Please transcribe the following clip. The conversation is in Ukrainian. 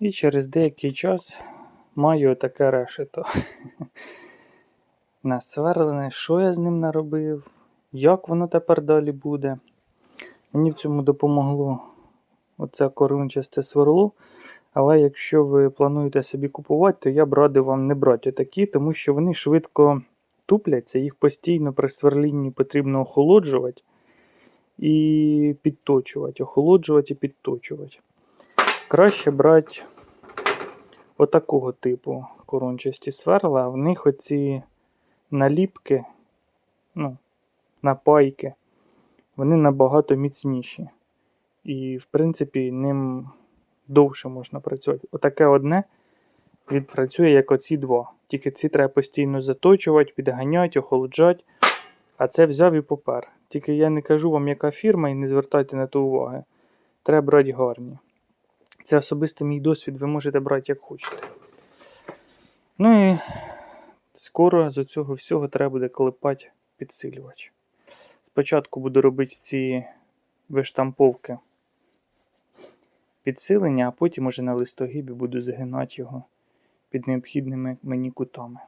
І через деякий час маю таке решето. Насверлене, що я з ним наробив, як воно тепер далі буде. Мені в цьому допомогло оце корончасте сверло. Але якщо ви плануєте собі купувати, то я б радив вам не брати такі, тому що вони швидко тупляться, їх постійно при сверлінні потрібно охолоджувати і підточувати. Охолоджувати і підточувати. Краще брати отакого типу корончасті сверла, а в них оці наліпки, ну, напайки, вони набагато міцніші. І, в принципі, ним довше можна працювати. Отаке одне відпрацює, як оці два. Тільки ці треба постійно заточувати, підганяти, охолоджати. А це взяв і попер. Тільки я не кажу вам, яка фірма, і не звертайте на то уваги. Треба брати гарні. Це особисто мій досвід, ви можете брати як хочете. Ну і скоро з цього всього треба буде клепати підсилювач. Спочатку буду робити ці виштамповки підсилення, а потім уже на листогибі буду загинати його під необхідними мені кутами.